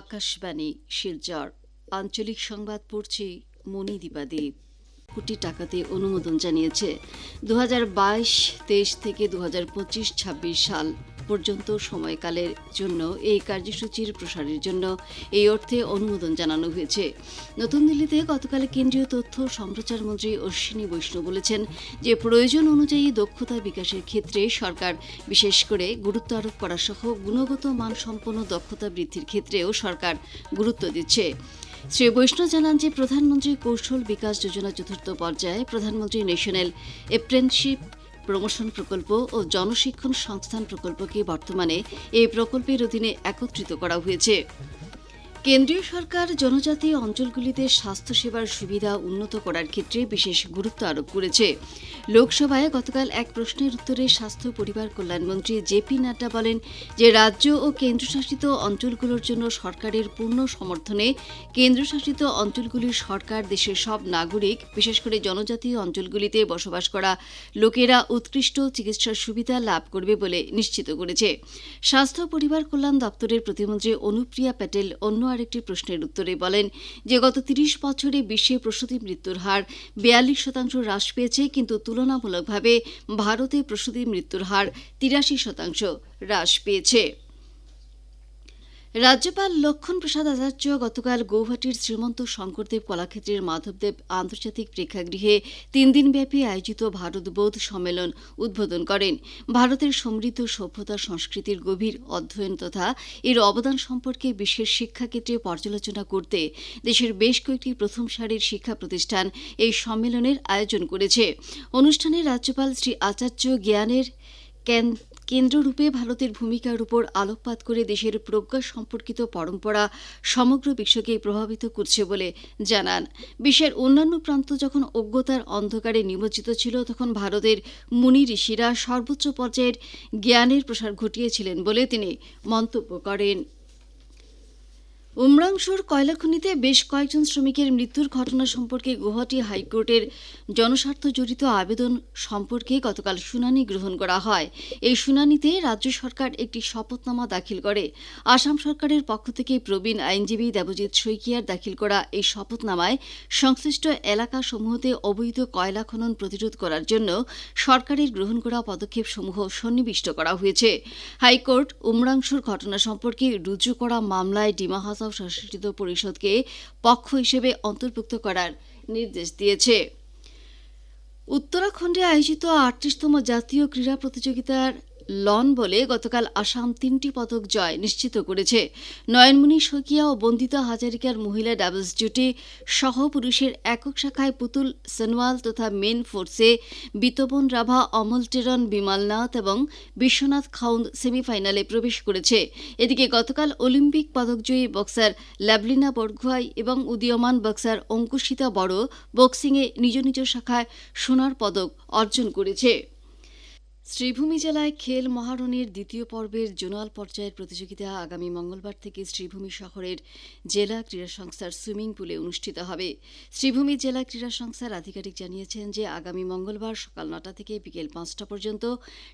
আকাশবাণী, শিলচর। আঞ্চলিক সংবাদ পড়ছি মনি দীপাদেব কোটি টাকাতে অনুমোদন জানিয়েছে। দু হাজার বাইশ, তেইশ থেকে দু হাজার পঁচিশ, ছাব্বিশ সাল। পর্যন্ত সময়কালের জন্য এই কার্যসূচির প্রসারের জন্য এই অর্থে অনুমোদন জানানো হয়েছে। নতুন দিল্লিতে গতকাল কেন্দ্রীয় তথ্য সম্প্রচার মন্ত্রী অশ্বিনী বৈষ্ণব বলেছেন যে, প্রয়োজন অনুযায়ী দক্ষতা বিকাশের ক্ষেত্রে সরকার বিশেষ করে গুরুত্ব আরোপ করা সহ গুণগত মানসম্পন্ন দক্ষতা বৃদ্ধির ক্ষেত্রেও সরকার গুরুত্ব দিচ্ছে। শ্রী বৈষ্ণব জানান যে, প্রধানমন্ত্রী কৌশল বিকাশ যোজনা চতুর্থ পর্যায়ে প্রধানমন্ত্রী ন্যাশনাল অ্যাপ্রেন্টশিপ প্রমোশন প্রকল্প ও জনশিক্ষণ সংস্থান প্রকল্পকে বর্তমানে এই প্রকল্পের অধীনে একত্রিত করা হয়েছে। কেন্দ্রীয় সরকার জনজাতি অঞ্চলগুলিতে স্বাস্থ্যসেবার সুবিধা উন্নত করার ক্ষেত্রে বিশেষ গুরুত্ব আরোপ করেছে। লোকসভায় গতকাল এক প্রশ্নের উত্তরে স্বাস্থ্য, পরিবার কল্যাণমন্ত্রী জেপি নাড্ডা বলেন যে, রাজ্য ও কেন্দ্রশাসিত অঞ্চলগুলোর জন্য সরকারের পূর্ণ সমর্থনে কেন্দ্রশাসিত অঞ্চলগুলির সরকার দেশের সব নাগরিক, বিশেষ করে জনজাতি অঞ্চলগুলিতে বসবাস করা লোকেরা উৎকৃষ্ট চিকিৎসার সুবিধা লাভ করবে বলে নিশ্চিত করেছে। স্বাস্থ্য, পরিবার কল্যাণ দপ্তরের প্রতিমন্ত্রী অনুপ্রিয়া প্যাটেল অন্য আরেকটি প্রশ্নের উত্তরে বলেন যে, গত তিরিশ বছরে বিশ্বে প্রসূতি মৃত্যুর হার বিয়াল্লিশ শতাংশ হ্রাস পেয়েছে, কিন্তু তুলনামূলকভাবে ভারতে প্রসূতি মৃত্যুর হার তিরাশি শতাংশ হ্রাস পেয়েছে। রাজ্যপাল লক্ষণ প্রসাদ আচার্য গতকাল গৌহাটির শ্রীমন্ত শঙ্করদেব কলাক্ষেত্রের মাধবদেব আন্তর্জাতিক প্রেক্ষাগৃহে তিন দিনব্যাপী আয়োজিত ভারতবোধ সম্মেলন উদ্বোধন করেন। ভারতের সমৃদ্ধ সভ্যতা সংস্কৃতির গভীর অধ্যয়ন তথা এর অবদান সম্পর্কে বিশ্বের শিক্ষাক্ষেত্রে পর্যালোচনা করতে দেশের বেশ কয়েকটি প্রথম সারির শিক্ষা প্রতিষ্ঠান এই সম্মেলনের আয়োজন করেছে। অনুষ্ঠানে রাজ্যপাল শ্রী আচার্য জ্ঞানের কেন কেন্দ্ররূপে ভারতের ভূমিকার উপর আলোকপাত করে দেশের প্রজ্ঞা সম্পর্কিত পরম্পরা সমগ্র বিশ্বকে প্রভাবিত করছে বলে জানান। বিশ্বের অন্যান্য প্রান্ত যখন অজ্ঞতার অন্ধকারে নিমজ্জিত ছিল, তখন ভারতের মুনি ঋষিরা সর্বোচ্চ পর্যায়ের জ্ঞানের প্রসার ঘটিয়েছিলেন বলে তিনি মন্তব্য করেন। উমরাংশুর কয়লা খনিতে বেশ কয়েকজন শ্রমিকের মৃত্যুর ঘটনা সম্পর্কে গুয়াহাটি হাইকোর্টের জনস্বার্থ জড়িত আবেদন সম্পর্কে গতকাল শুনানি গ্রহণ করা হয়। এই শুনানিতে রাজ্য সরকার একটি শপথনামা দাখিল করে। আসাম সরকারের পক্ষ থেকে প্রবীণ আইনজীবী দেবজিৎ শইকিয়ার দাখিল করা এই শপথনামায় সংশ্লিষ্ট এলাকাসমূহতে অবৈধ কয়লা খনন প্রতিরোধ করার জন্য সরকারের গ্রহণ করা পদক্ষেপসমূহ সন্নিবিষ্ট করা হয়েছে। হাইকোর্ট উমরাংশুর ঘটনা সম্পর্কে রুজু করা মামলায় ডিমা হাসাও স্বশাসিত পরিষদকে পক্ষ হিসেবে অন্তর্ভুক্ত করার নির্দেশ দিয়েছে। উত্তরাখণ্ডে আয়োজিত আটত্রিশতম জাতীয় ক্রীড়া প্রতিযোগিতার লন বলে গতকাল আসাম তিনটি পদক জয় নিশ্চিত করেছে। নয়নমণি শকিয়া ও বন্দিতা হাজারিকার মহিলা ডাবলস জুটি সহ পুরুষের একক শাখায় পুতুল, সনওয়াল তথা মেন ফোর্সে বিতবন রাভা, অমল টেরন, বিমাল নাথ এবং বিশ্বনাথ খাউন্দ সেমিফাইনালে প্রবেশ করেছে। এদিকে গতকাল অলিম্পিক পদকজয়ী বক্সার ল্যাবলিনা বরগুয়াই এবং উদীয়মান বক্সার অঙ্কুশিতা বড় বক্সিংয়ে নিজ নিজ শাখায় সোনার পদক অর্জন করেছে। শ্রীভূমি জেলায় খেল মহারণের দ্বিতীয় পর্বের জোনাল পর্যায়ের প্রতিযোগিতা আগামী মঙ্গলবার থেকে শ্রীভূমি শহরের জেলা ক্রীড়া সংস্থার সুইমিং পুলে অনুষ্ঠিত হবে। শ্রীভূমি জেলা ক্রীড়া সংস্থার আধিকারিক জানিয়েছেন যে, আগামী মঙ্গলবার সকাল নটা থেকে বিকেল পাঁচটা পর্যন্ত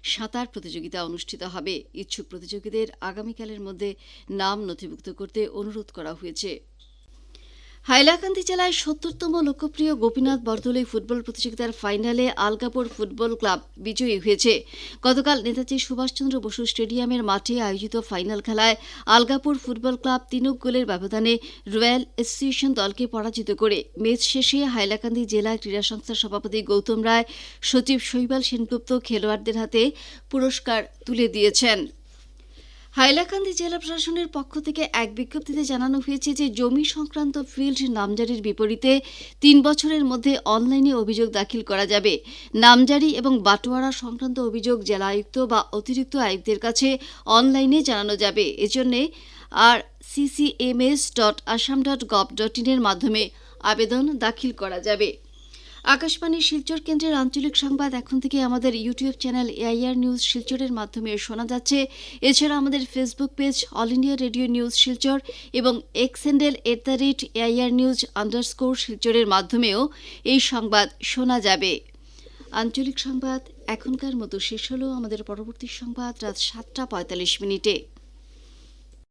সাঁতার প্রতিযোগিতা অনুষ্ঠিত হবে। ইচ্ছুক প্রতিযোগীদের আগামীকালের মধ্যে নাম নথিভুক্ত করতে অনুরোধ করা হয়েছে। হাইলাকান্দি জেলায় সত্তরতম লোকপ্রিয় গোপীনাথ বরদলৈ ফুটবল প্রতিযোগিতার ফাইনালে আলগাপুর ফুটবল ক্লাব বিজয়ী হয়েছে। গতকাল নেতাজি সুভাষচন্দ্র বসু স্টেডিয়ামের মাঠে আয়োজিত ফাইনাল খেলায় আলগাপুর ফুটবল ক্লাব তিনুক গোলের ব্যবধানে রয়্যাল অ্যাসোসিয়েশন দলকে পরাজিত করে। ম্যাচ শেষে হাইলাকান্দি জেলা ক্রীড়া সংস্থার সভাপতি গৌতম রায় সচিব শৈবাল সেনগুপ্ত খেলোয়াড়দের হাতে পুরস্কার তুলে দিয়েছেন। হাইলাকান্দি জেলা প্রশাসনের পক্ষ থেকে এক বিজ্ঞপ্তিতে জানানো হয়েছে যে জমি সংক্রান্ত ফিল্ড নামজারির বিপরীতে তিন বছরের মধ্যে অনলাইনে অভিযোগ দাখিল করা যাবে। নামজারি এবং বাটোয়ারা সংক্রান্ত অভিযোগ জেলা আয়ুক্ত বা অতিরিক্ত আয়ুক্তের কাছে অনলাইনে জানানো যাবে। এজন্যে আর CCMS dot Assam dot gov dot ইনের মাধ্যমে আবেদন দাখিল করা যাবে। আকাশবাণী শিলচর কেন্দ্রের আঞ্চলিক সংবাদ এখন থেকে আমাদের ইউটিউব চ্যানেল এআইআর নিউজ শিলচরের মাধ্যমে শোনা যাচ্ছে। এছাড়া আমাদের Facebook page all India radio news Silchar এবং X handle at the rate AIR news underscore শিলচরের মাধ্যমেও এই সংবাদ শোনা যাবে। আঞ্চলিক সংবাদ এখনকার মতো শেষ হলো। আমাদের পরবর্তী সংবাদ রাত সাতটা পঁয়তাল্লিশ মিনিটে।